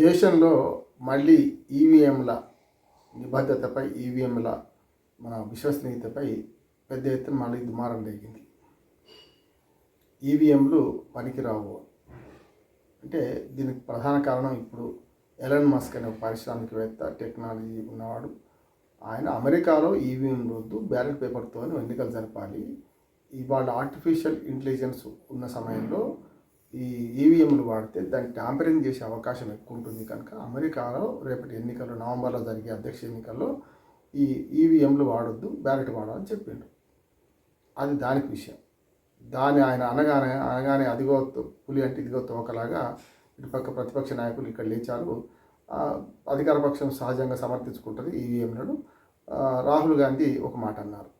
దేశంలో మళ్ళీ ఈవీఎంల నిబద్ధతపై ఈవీఎంల మన విశ్వసనీయతపై పెద్ద ఎత్తున మళ్ళీ దుమారం రేగింది. ఈవీఎంలు పనికిరావు. అంటే దీనికి ప్రధాన కారణం ఇప్పుడు ఎలన్ మస్క్ అనే పారిశ్రామికవేత్త టెక్నాలజీ ఉన్నవాడు. ఆయన అమెరికాలో ఈవీఎం వద్దు బ్యాలెట్ పేపర్తో ఎన్నికలు జరపాలి. ఇవాళ ఆర్టిఫిషియల్ ఇంటెలిజెన్స్ ఉన్న సమయంలో ఈ ఈవీఎంలు వాడితే దాన్ని ట్యాంపరింగ్ చేసే అవకాశం ఎక్కువ ఉంటుంది కనుక అమెరికాలో రేపటి ఎన్నికల్లో నవంబర్లో జరిగే అధ్యక్ష ఎన్నికల్లో ఈ ఈవీఎంలు వాడొద్దు బ్యాలెట్ వాడాలని చెప్పిండు. అది దానికి విషయం. దాని ఆయన అనగానే అనగానే అదిగో పులి అంటే ఇదిగో తోకలాగా ఇటుపక్క ప్రతిపక్ష నాయకులు ఇక్కడ లేచారు. అధికార పక్షం సహజంగా సమర్థించుకుంటుంది ఈవీఎంలను రాహుల్ గాంధీ ఒక మాట అన్నారు.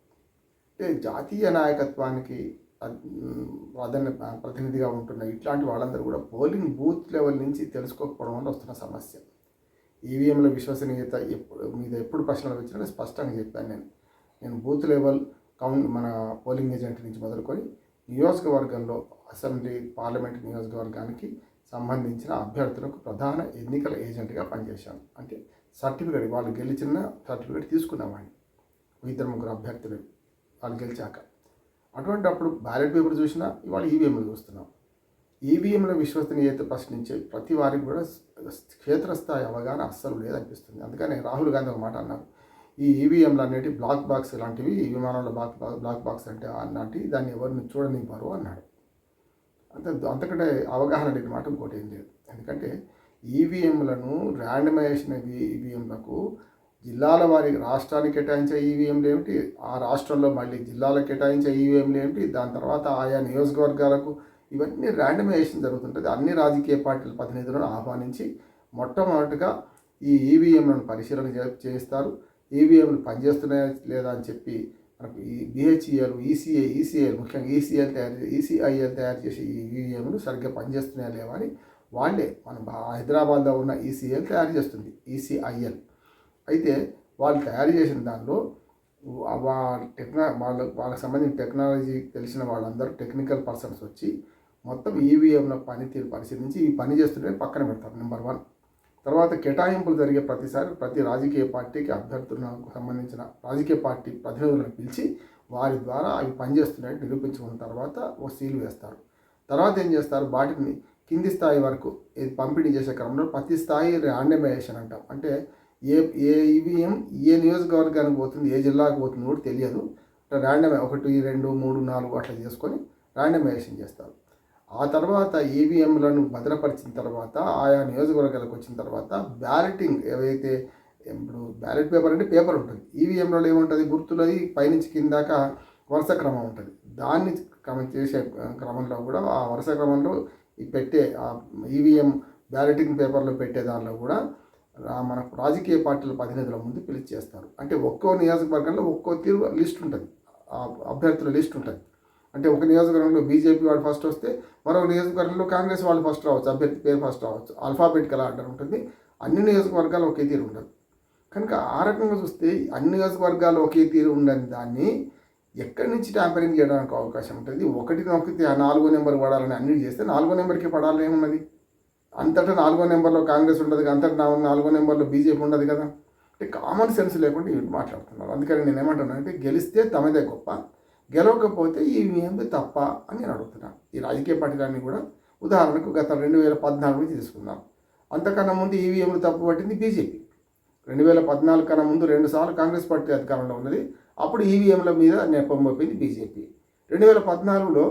అంటే జాతీయ నాయకత్వానికి ప్రాధాన్య ప్రతినిధిగా ఉంటున్న ఇట్లాంటి వాళ్ళందరూ కూడా పోలింగ్ బూత్ లెవెల్ నుంచి తెలుసుకోకపోవడం వల్ల వస్తున్న సమస్య. ఈవీఎంల విశ్వసనీయత ఎప్పుడు మీద ఎప్పుడు ప్రశ్నలు వచ్చినా స్పష్టంగా చెప్పాను నేను. నేను బూత్ లెవెల్ కౌంట్ మన పోలింగ్ ఏజెంట్ నుంచి మొదలుకొని నియోజకవర్గంలో అసెంబ్లీ పార్లమెంట్ నియోజకవర్గానికి సంబంధించిన అభ్యర్థులకు ప్రధాన ఎన్నికల ఏజెంట్గా పనిచేశాను. అంటే సర్టిఫికేట్ వాళ్ళు గెలిచిన సర్టిఫికేట్ తీసుకున్నామండి ఇద్దరు ముగ్గురు అభ్యర్థులు వాళ్ళు గెలిచాక. అటువంటి అప్పుడు బ్యాలెట్ పేపర్ చూసినా ఇవాళ ఈవీఎంలు చూస్తున్నాం ఈవీఎంల విశ్వసనీయత ప్రశ్నించే ప్రతి వారికి కూడా క్షేత్రస్థాయి అవగాహన అస్సలు లేదనిపిస్తుంది. అందుకని రాహుల్ గాంధీ ఒక మాట అన్నారు. ఈ ఈవీఎంలు అనేవి బ్లాక్ బాక్స్ లాంటివి ఈ విమానంలో బ్లాక్ బ్లాక్ బాక్స్ అంటే అలాంటివి దాన్ని ఎవరిని చూడనివ్వరు అన్నాడు. అంత అంతకంటే అవగాహన లేని మాట ఇంకోటి ఏం లేదు. ఎందుకంటే ఈవీఎంలను ర్యాండమైజేషన్ ఈవీఎంలకు జిల్లాల వారి రాష్ట్రానికి కేటాయించే ఈవీఎంలు ఏమిటి? ఆ రాష్ట్రంలో మళ్ళీ జిల్లాలకు కేటాయించే ఈవీఎంలు ఏమిటి? దాని తర్వాత ఆయా నియోజకవర్గాలకు ఇవన్నీ ర్యాండమైజేషన్ జరుగుతుంటుంది. అన్ని రాజకీయ పార్టీల ప్రతినిధులను ఆహ్వానించి మొట్టమొదటిగా ఈ ఈవీఎంలను పరిశీలన చే- చేస్తారు ఈవీఎంలు పనిచేస్తున్నాయా లేదా అని చెప్పి మనకు ఈ బిహెచ్ఈఎల్ ఈసీఐ ఈసీఐ ముఖ్యంగా ఈసీఎల్ తయారు ఈసీఐఎల్ తయారు చేసే ఈ ఈవీఎంలు సరిగ్గా పనిచేస్తున్నాయా లేవా అని వాళ్ళే మన హైదరాబాద్లో ఉన్న ఈసీఎల్ తయారు చేస్తుంది. ఈసీఐఎల్ అయితే వాళ్ళు తయారు చేసిన దానిలో వాళ్ళ టెక్నా వాళ్ళ వాళ్ళకి సంబంధించిన టెక్నాలజీ తెలిసిన వాళ్ళందరూ టెక్నికల్ పర్సన్స్ వచ్చి మొత్తం ఈవీఎంల పనితీరు పరిశీలించి ఈ పని చేస్తుంటే పక్కన పెడతారు నెంబర్ వన్. తర్వాత కేటాయింపులు జరిగే ప్రతిసారి ప్రతి రాజకీయ పార్టీకి అభ్యర్థులకు సంబంధించిన రాజకీయ పార్టీ ప్రతినిధులను పిలిచి వారి ద్వారా అవి పనిచేస్తున్నాయని నిరూపించుకున్న తర్వాత ఓ సీల్ వేస్తారు. తర్వాత ఏం చేస్తారు? వాటిని కింది స్థాయి వరకు ఇది పంపిణీ చేసే క్రమంలో ప్రతి స్థాయి ర్యాండమైజేషన్ అంటాం. అంటే ఏ ఏ ఈవీఎం ఏ నియోజకవర్గానికి పోతుంది ఏ జిల్లాకు పోతుంది కూడా తెలియదు. ర్యాండమ్ ఒకటి రెండు మూడు నాలుగు అట్లా చేసుకొని ర్యాండమైజేషన్ చేస్తారు. ఆ తర్వాత ఈవీఎంలను భద్రపరిచిన తర్వాత ఆయా నియోజకవర్గాలకు వచ్చిన తర్వాత బ్యాలెటింగ్ ఏవైతే ఇప్పుడు బ్యాలెట్ పేపర్ అంటే పేపర్ ఉంటుంది. ఈవీఎంలో ఏముంటుంది? గుర్తులది పైనుంచి కిందాక వరుస క్రమం ఉంటుంది. దాన్ని క్రమం చేసే క్రమంలో కూడా ఆ వరుస క్రమంలో పెట్టే ఆ ఈవీఎం బ్యాలెటింగ్ పేపర్లో పెట్టే దానిలో కూడా మనకు రాజకీయ పార్టీల ప్రతినిధుల ముందు పిలిచి చేస్తారు. అంటే ఒక్కో నియోజకవర్గంలో ఒక్కో తీరు లిస్ట్ ఉంటుంది. అభ్యర్థుల లిస్ట్ ఉంటుంది. అంటే ఒక నియోజకవర్గంలో బీజేపీ వాళ్ళు ఫస్ట్ వస్తే మరో నియోజకవర్గంలో కాంగ్రెస్ వాళ్ళు ఫస్ట్ రావచ్చు అభ్యర్థి పేరు ఫస్ట్ రావచ్చు ఆల్ఫాబెటికల్ ఆర్డర్ ఉంటుంది. అన్ని నియోజకవర్గాలు ఒకే తీరు ఉండదు. కనుక ఆ రకంగా చూస్తే అన్ని నియోజకవర్గాలు ఒకే తీరు ఉండని దాన్ని ఎక్కడి నుంచి ట్యాంపరింగ్ చేయడానికి అవకాశం ఉంటుంది? ఒకటి నొక్కితే ఆ నాలుగో నెంబర్ పడాలని అన్ని చేస్తే నాలుగో నెంబర్కి పడాలని ఏమున్నది? అంతటా నాలుగో నెంబర్లో కాంగ్రెస్ ఉండదు కదా, అంతటా నాలుగో నెంబర్లో బీజేపీ ఉండదు కదా. అంటే కామన్ సెన్స్ లేకుండా వీళ్ళు మాట్లాడుతున్నారు. అందుకని నేను ఏమంటున్నానంటే గెలిస్తే తమదే గొప్ప గెలవకపోతే ఈ ఏంది తప్ప అని నేను అడుగుతున్నాను ఈ రాజకీయ పార్టీలన్నీ కూడా ఉదాహరణకు గత రెండు వేల పద్నాలుగు నుంచి తీసుకుందాం. అంతకన్నా ముందు ఈవీఎంలు తప్పు పట్టింది బీజేపీ. రెండు వేల పద్నాలుగు కన్నా ముందు రెండు సార్లు కాంగ్రెస్ పార్టీ అధికారంలో ఉన్నది. అప్పుడు ఈవీఎంల మీద నెపం మోపింది బీజేపీ. రెండు వేల పద్నాలుగులో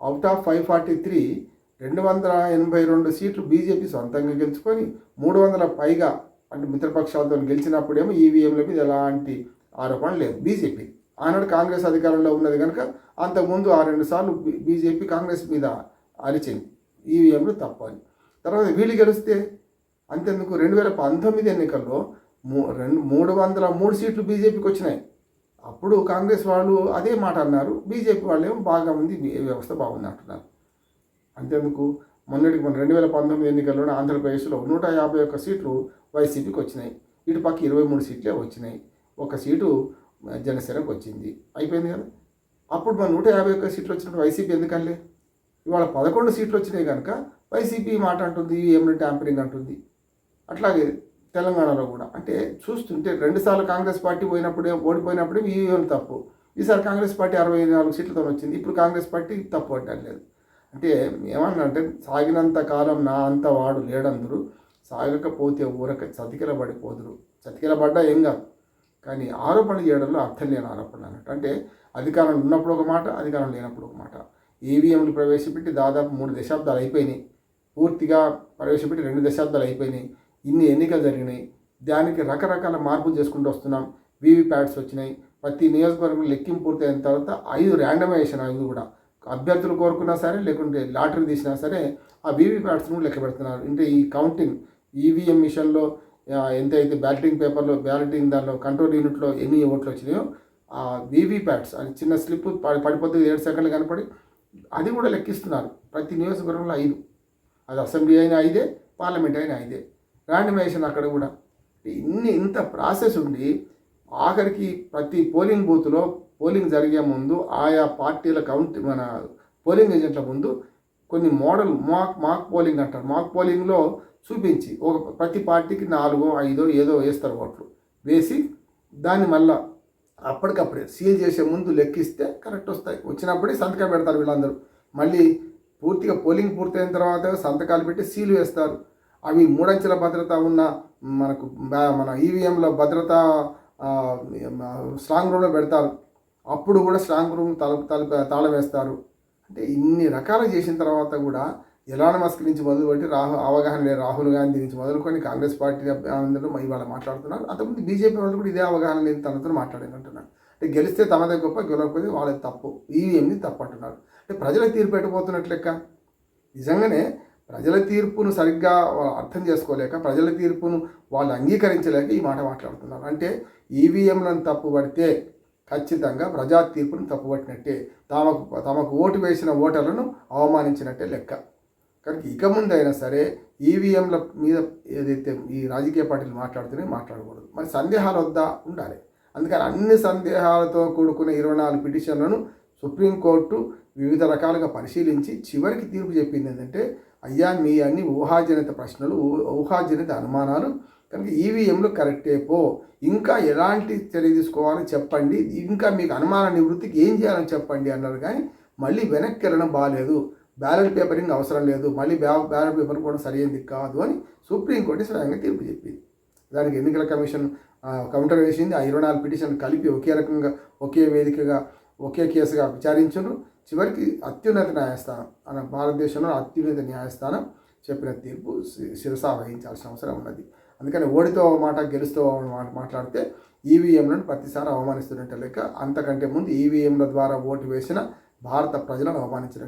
out of five forty three రెండు వందల ఎనభై రెండు సీట్లు బీజేపీ సొంతంగా గెలుచుకొని మూడు వందల పైగా అంటే మిత్రపక్షాలతో గెలిచినప్పుడేమో ఈవీఎంల మీద ఎలాంటి ఆరోపణ లేదు. బీజేపీ ఆనాడు కాంగ్రెస్ అధికారంలో ఉన్నది కనుక అంతకుముందు ఆ రెండు సార్లు బీజేపీ కాంగ్రెస్ మీద అరిచింది. ఈవీఎంలు తప్పని తర్వాత వీళ్ళు గెలిస్తే అంతెందుకు? రెండు వేల పంతొమ్మిది ఎన్నికల్లో మూ రెండు మూడు వందల మూడు సీట్లు బీజేపీకి వచ్చినాయి. అప్పుడు కాంగ్రెస్ వాళ్ళు అదే మాట అన్నారు. బీజేపీ వాళ్ళు ఏమో బాగా ఉంది వ్యవస్థ బాగుంది అంటున్నారు. అంతేందుకు మొన్నటికి మన రెండు వేల పంతొమ్మిది ఎన్నికల్లో ఆంధ్రప్రదేశ్లో నూట యాభై ఒక్క సీట్లు వైసీపీకి వచ్చినాయి. ఇటు పక్క ఇరవై మూడు సీట్లే వచ్చినాయి. ఒక సీటు జనసేనకు వచ్చింది. అయిపోయింది కదా? అప్పుడు మన నూట యాభై ఒక్క సీట్లు వచ్చినప్పుడు వైసీపీ ఎందుకల్లే ఇవాళ పదకొండు సీట్లు వచ్చినాయి కనుక వైసీపీ మాట అంటుంది ఈవీఎంలు ట్యాంపరింగ్ అంటుంది. అట్లాగే తెలంగాణలో కూడా. అంటే చూస్తుంటే రెండుసార్లు కాంగ్రెస్ పార్టీ పోయినప్పుడే ఓడిపోయినప్పుడే ఈవీఎం తప్పు? ఈసారి కాంగ్రెస్ పార్టీ అరవై నాలుగు సీట్లతో వచ్చింది. ఇప్పుడు కాంగ్రెస్ పార్టీ తప్పు పట్టలేదు అంటే అంటే సాగినంత కాలం నా అంత వాడు లేడందరూ సాగకపోతే ఊరక చతికిల పడిపోదురు చతికిల పడ్డా ఏం కాదు. కానీ ఆరోపణ చేయడంలో అర్థం లేని ఆరోపణ అన్నట్టు. అంటే అధికారం ఉన్నప్పుడు ఒక మాట అధికారం లేనప్పుడు ఒక మాట. ఈవీఎంలు ప్రవేశపెట్టి దాదాపు మూడు దశాబ్దాలు అయిపోయినాయి. పూర్తిగా ప్రవేశపెట్టి రెండు దశాబ్దాలు అయిపోయినాయి. ఇన్ని ఎన్నికలు జరిగినాయి. దానికి రకరకాల మార్పులు చేసుకుంటూ వస్తున్నాం. వీవీప్యాట్స్ వచ్చినాయి. ప్రతి నియోజకవర్గం లెక్కింపు పూర్తయిన తర్వాత ఐదు ర్యాండమైజేషన్ ఐదు కూడా. అభ్యర్థులు కోరుకున్నా సరే లేకుంటే లాటరీ తీసినా సరే ఆ వీవీప్యాట్స్ను లెక్క పెడుతున్నారు అంటే ఈ కౌంటింగ్ ఈవీఎం మిషన్లో ఎంత అయితే బ్యాలెటింగ్ పేపర్లో బ్యాలెటింగ్ దానిలో కంట్రోల్ యూనిట్లో ఎన్ని ఓట్లు వచ్చినాయో ఆ వీవీప్యాట్స్ అది చిన్న స్లిప్ పడి పడిపోతుంది ఏడు సెకండ్లు కనపడి అది కూడా లెక్కిస్తున్నారు. ప్రతి నియోజకవర్గంలో ఐదు. అది అసెంబ్లీ అయినా ఐదే పార్లమెంట్ అయినా ఐదే. ర్యాండమైజేషన్ అక్కడ కూడా. ఇన్ని ఇంత ప్రాసెస్ ఉండి ఆఖరికి ప్రతి పోలింగ్ బూత్లో పోలింగ్ జరిగే ముందు ఆయా పార్టీల కౌంట్ మన పోలింగ్ ఏజెంట్ల ముందు కొన్ని మోడల్ మాక్ మాక్ పోలింగ్ అంటారు. మాక్ పోలింగ్లో చూపించి ఒక ప్రతి పార్టీకి నాలుగో ఐదో ఏదో వేస్తారు ఓట్లు. వేసి దాన్ని మళ్ళా అప్పటికప్పుడే సీల్ చేసే ముందు లెక్కిస్తే కరెక్ట్ వస్తాయి. వచ్చినప్పుడే సంతకం పెడతారు వీళ్ళందరూ. మళ్ళీ పూర్తిగా పోలింగ్ పూర్తయిన తర్వాత సంతకాలు పెట్టి సీలు వేస్తారు. అవి మూడంచెల భద్రత ఉన్న మనకు మన ఈవీఎంలో భద్రత స్ట్రాంగ్ రూమ్లో పెడతారు. అప్పుడు కూడా స్ట్రాంగ్ రూమ్ తలుపు తలుపు తాళం వేస్తారు. అంటే ఇన్ని రకాలు చేసిన తర్వాత కూడా ఎలాన్ మస్క్ నుంచి మొదలుపెట్టి రాహు అవగాహన లేదు రాహుల్ గాంధీ నుంచి మొదలుకొని కాంగ్రెస్ పార్టీ అందరూ ఇవాళ మాట్లాడుతున్నారు. అంతకుముందు బీజేపీ వాళ్ళు కూడా ఇదే అవగాహన లేని తనతో మాట్లాడారంటున్నారు అంటే గెలిస్తే తమదే గొప్ప గెలవకపోతే వాళ్ళది తప్పు. ఈవీఎంని తప్పు అంటున్నారు అంటే ప్రజల తీర్పు పెట్టబోతున్నట్లు లెక్క? నిజంగానే ప్రజల తీర్పును సరిగ్గా అర్థం చేసుకోలేక ప్రజల తీర్పును వాళ్ళు అంగీకరించలేక ఈ మాట మాట్లాడుతున్నారు. అంటే ఈవీఎంలను తప్పుపడితే ఖచ్చితంగా ప్రజా తీర్పును తప్పుపట్టినట్టే తమకు తమకు ఓటు వేసిన ఓటర్లను అవమానించినట్టే లెక్క. కనుక ఇక ముందైనా సరే ఈవీఎంల మీద ఏదైతే ఈ రాజకీయ పార్టీలు మాట్లాడుతూనే మాట్లాడకూడదు. మరి సందేహాలు వద్దా? ఉండాలి. అందుకని అన్ని సందేహాలతో కూడుకున్న ఇరవై నాలుగు పిటిషన్లను సుప్రీంకోర్టు వివిధ రకాలుగా పరిశీలించి చివరికి తీర్పు చెప్పింది ఏంటంటే అయ్యా మీ అన్ని ఊహాజనిత ప్రశ్నలు ఊహాజనిత అనుమానాలు కనుక ఈవీఎంలు కరెక్టే పో. ఇంకా ఎలాంటి చర్య తీసుకోవాలని చెప్పండి. ఇంకా మీకు అనుమాన నివృత్తికి ఏం చేయాలని చెప్పండి అన్నారు కానీ మళ్ళీ వెనక్కి వెళ్ళడం బాగాలేదు బ్యాలెట్ పేపరింగ్ అవసరం లేదు. మళ్ళీ బ్యా బ్యాలెట్ పేపర్ కూడా సరైనది కాదు అని సుప్రీంకోర్టు స్వయంగా తీర్పు చెప్పింది. దానికి ఎన్నికల కమిషన్ కౌంటర్ వేసింది. ఆ ఇరవై నాలుగు పిటిషన్ కలిపి ఒకే రకంగా ఒకే వేదికగా ఒకే కేసుగా విచారించను. చివరికి అత్యున్నత న్యాయస్థానం మన భారతదేశంలో అత్యున్నత న్యాయస్థానం చెప్పిన తీర్పు శి- శిరసా వహించాల్సిన అవసరం ఉన్నది. అందుకని ఓడితో ఒక మాట గెలుస్తూ మాట మాట్లాడితే ఈవీఎంలను ప్రతిసారి అవమానిస్తున్నట్టు లెక్క. అంతకంటే ముందు ఈవీఎంల ద్వారా ఓటు వేసిన భారత ప్రజలను అవమానించిన